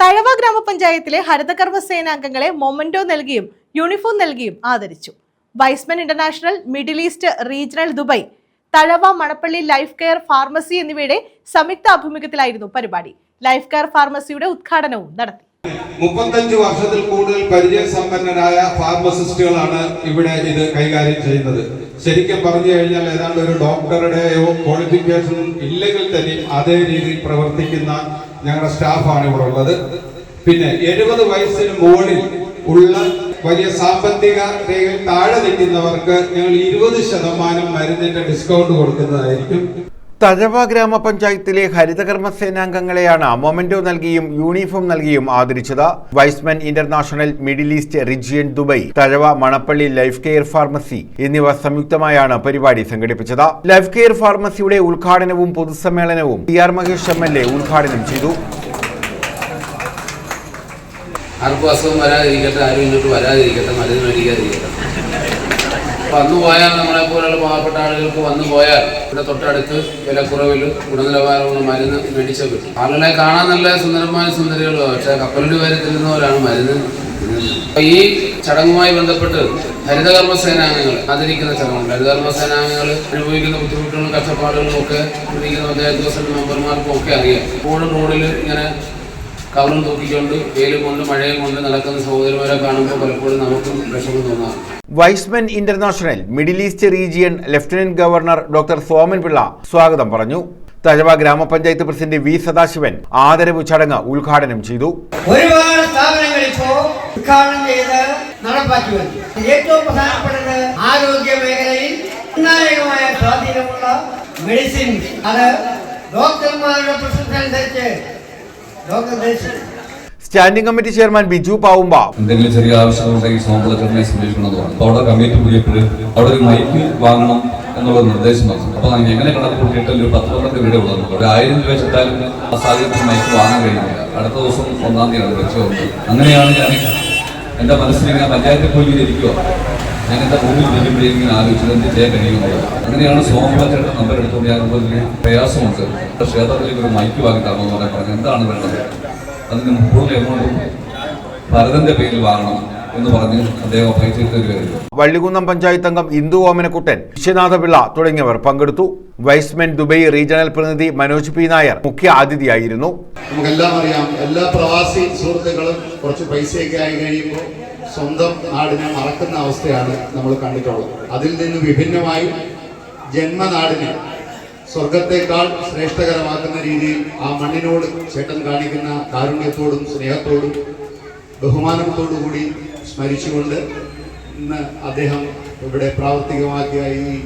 തഴവ ഗ്രാമപഞ്ചായത്തിലെ ഹരിതകർമ്മ സേനാംഗങ്ങളെ മൊമന്റോ നൽകിയും യൂണിഫോം നൽകിയും ആദരിച്ചു. Y's men international middle east regional Dubai Thazhava Manappally life care pharmacy എന്നിവയുടെ സംയുക്ത ആഭിമുഖ്യത്തിലായിരുന്നു പരിപാടി. ലൈഫ് കെയർ ഫാർമസിയുടെ ഉദ്ഘാടനവും നടത്തി. മുപ്പത്തഞ്ച് വർഷത്തിൽ കൂടുതൽ പരിചയസമ്പന്നരായ ഫാർമസിസ്റ്റുകളാണ് ഇവിടെ ഇത് കൈകാര്യം ചെയ്യുന്നത്. ശരിക്കും പറഞ്ഞു കഴിഞ്ഞാൽ ഏതാണ്ട് ഒരു ഡോക്ടറുടെയോ ക്വാളിഫിക്കേഷൻ ഇല്ലെങ്കിൽ തന്നെയും അതേ രീതിയിൽ പ്രവർത്തിക്കുന്ന ഞങ്ങളുടെ സ്റ്റാഫാണ് ഇവിടെ ഉള്ളത്. പിന്നെ എഴുപത് വയസ്സിന് മുകളിൽ ഉള്ള വലിയ സാമ്പത്തിക രേഖയിൽ താഴെ നിൽക്കുന്നവർക്ക് ഞങ്ങൾ ഇരുപത് ശതമാനം മരുന്നിന്റെ ഡിസ്കൗണ്ട് കൊടുക്കുന്നതായിരിക്കും. തഴവ ഗ്രാമപഞ്ചായത്തിലെ ഹരിതകർമ്മ സേനാംഗങ്ങളെയാണ് മൊമെന്റോ നൽകിയും യൂണിഫോം നൽകിയും ആദരിച്ചത്. Y's men international middle east region Dubai Thazhava Manappally life care pharmacy എന്നിവ സംയുക്തമായാണ് പരിപാടി സംഘടിപ്പിച്ചത്. ലൈഫ് കെയർ ഫാർമസിയുടെ ഉദ്ഘാടനവും പൊതുസമ്മേളനവും T R Mahesh M L A ഉദ്ഘാടനം ചെയ്തു. അസുഖം വരാതിരിക്കട്ടെ ആരും ഇങ്ങോട്ട് വരാതിരിക്കട്ടെ മരുന്ന് മേടിക്കാതിരിക്കട്ടെ. വന്നു പോയാൽ നമ്മളെ പോലുള്ള പാവപ്പെട്ട ആളുകൾക്ക് വന്നു പോയാൽ ഇവിടെ തൊട്ടടുത്ത് വിലക്കുറവിൽ ഗുണനിലവാരമുള്ള മരുന്ന് മേടിച്ച കിട്ടും. ആളുകളെ കാണാൻ നല്ല സുന്ദരമായ സുന്ദരികളോ പക്ഷെ കപ്പലിന്റെ പേര് തിന്നുന്നവരാണ് മരുന്ന്. ഈ ചടങ്ങുമായി ബന്ധപ്പെട്ട് ഹരിതകർമ്മ സേനാംഗങ്ങൾ ആദരിക്കുന്ന ചടങ്ങുണ്ട്. ഹരിതകർമ്മ സേനാംഗങ്ങൾ അനുഭവിക്കുന്ന ബുദ്ധിമുട്ടുകളും കഷ്ടപ്പാടുകളും ഒക്കെ ഇരിക്കുന്ന പഞ്ചായത്ത് മെമ്പർമാർക്കും ഒക്കെ അറിയാം. എപ്പോഴും റോഡിൽ ഇങ്ങനെ കവറും തൂക്കിക്കൊണ്ട് വെയിലും കൊണ്ട് മഴയും കൊണ്ട് നടക്കുന്ന സഹോദരന്മാരെ കാണുമ്പോൾ പലപ്പോഴും നമുക്കും വിഷമം തോന്നാം Y's men international middle east region lieutenant governor doctor Soman Pillai സ്വാഗതം പറഞ്ഞു. തഴവ ഗ്രാമപഞ്ചായത്ത് പ്രസിഡന്റ് വി സദാശിവൻ ആദരവ് ചടങ്ങ് ഉദ്ഘാടനം ചെയ്തു. ഒരുപാട് സ്ഥാപനങ്ങൾ ഇപ്പോ ഉദ്ഘാടനം ചെയ്ത് നടപ്പാക്കി വരുന്നു ഏറ്റവും പ്രധാനപ്പെട്ടത് ആരോഗ്യ മേഖലയിൽ നിർണായകമായ സ്വാധീനമുള്ള മെഡിസിൻ അത് ഡോക്ടർമാരുടെ ധരിച്ചു standing committee chairman Biju Pavumba. എന്തെങ്കിലും ചെറിയ അവിടെ കമ്മിറ്റി കൂടിയപ്പോൾ മൈക്ക് വാങ്ങണം നിർദ്ദേശം വന്നു. അപ്പോൾ ഞാൻ എങ്ങനെ കണക്ക് കൂട്ടിയിട്ട് ഒരു പത്ത് പന്ത്രണ്ട് വീട് ഉള്ളത് ഒരു ആയിരം രൂപ മൈക്ക് വാങ്ങാൻ കഴിയുന്നില്ല അടുത്ത ദിവസം ഒന്നാം തീയതി വെച്ചു അങ്ങനെയാണ് ഞാൻ എന്റെ മനസ്സിൽ ഇങ്ങനെ പഞ്ചായത്തിൽ പോയി ഇരിക്കുക ഞാൻ എന്റെ ഭൂമി ഇരിക്കുമ്പോഴേക്കും ആലോചിച്ചത്? എന്ത് ചെയ്യാൻ കഴിയുമെന്നുള്ളത് അങ്ങനെയാണ് സോമളച്ചേട്ടൻ നമ്പർ എടുത്തുകൊണ്ട് ഞാൻ അതുപോലെ പ്രയാസമുണ്ട്. ക്ഷേത്രത്തിലേക്ക് ഒരു മൈക്ക് വാങ്ങി തരണമെന്ന് പറയാൻ പറഞ്ഞു എന്താണ് വേണ്ടത്? അതിന് മുകളിൽ എമൗണ്ട് ഭരതന്റെ പേരിൽ വാങ്ങണം വള്ളികുന്നം പഞ്ചായത്ത് അംഗം ഇന്ദു ഓമനക്കുട്ടൻ വിശ്വനാഥപിള്ള തുടങ്ങിയവർ പങ്കെടുത്തു. വൈസ്മെൻ ദുബൈ റീജിയണൽ പ്രതിനിധി മനോജ് പി നായർ മുഖ്യ അതിഥിയായിരുന്നു. നമുക്കെല്ലാം അറിയാം എല്ലാ പ്രവാസി സുഹൃത്തുക്കളും കുറച്ച് പൈസയൊക്കെ ആയി കഴിയുമ്പോൾ സ്വന്തം നാടിനെ മറക്കുന്ന അവസ്ഥയാണ് നമ്മൾ കണ്ടിട്ടുള്ളത്. അതിൽ നിന്ന് വിഭിന്നമായി ജന്മനാടിനെ സ്വർഗത്തെക്കാൾ ശ്രേഷ്ഠകരമാക്കുന്ന രീതിയിൽ ആ മണ്ണിനോട് ചേട്ടൻ കാണിക്കുന്ന കാരുണ്യത്തോടും സ്നേഹത്തോടും ബഹുമാനത്തോടു കൂടി സ്മരിച്ചുകൊണ്ട് ഇന്ന് അദ്ദേഹം ഇവിടെ പ്രാവർത്തികമാക്കിയ ഈ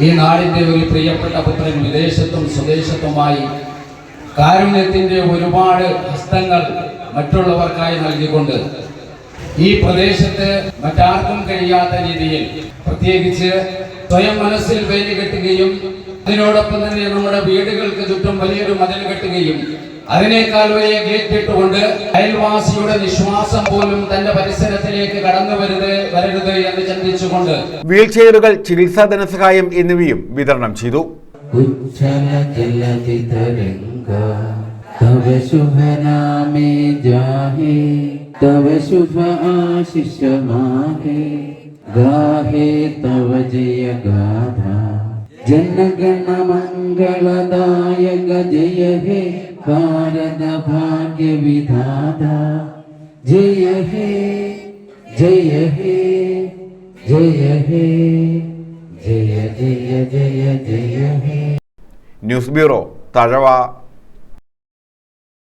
ഈ നാടിന്റെ ഒരു പ്രിയപ്പെട്ട പുത്രൻ വിദേശത്തും സ്വദേശത്തുമായി കാരുണ്യത്തിന്റെ ഒരുപാട് ഹസ്തങ്ങൾ മറ്റുള്ളവർക്കായി നൽകിക്കൊണ്ട് ഈ പ്രദേശത്ത് മറ്റാർക്കും കഴിയാത്ത രീതിയിൽ പ്രത്യേകിച്ച് സ്വയം മനസ്സിൽ വേലി കെട്ടുകയും അതിനോടൊപ്പം തന്നെ നമ്മുടെ വീടുകൾക്ക് ചുറ്റും വലിയൊരു മതിൽ കെട്ടുകയും അതിനേക്കാൾ വലിയ ഗേറ്റ് ഇട്ടുകൊണ്ട് അയൽവാസിയുടെ വിശ്വാസം പോലും തന്റെ പരിസരത്തിലേക്ക് കടന്നു വരുത് വരരുത് എന്ന് ചിന്തിച്ചുകൊണ്ട് വീൽചെയറുകൾ ചികിത്സാ ധനസഹായം എന്നിവയും വിതരണം ചെയ്തു उज्ज्वल जलति तरंगा तव शुभ नामे जाहे तव शुभ आशीष माहे गाहे तव जय गाथा जनगण मंगलदायक जय हे भारत भाग्य विधाता जय हे जय हे जय हे जय जय जय जय हे ന്യൂസ് ബ്യൂറോ തഴവ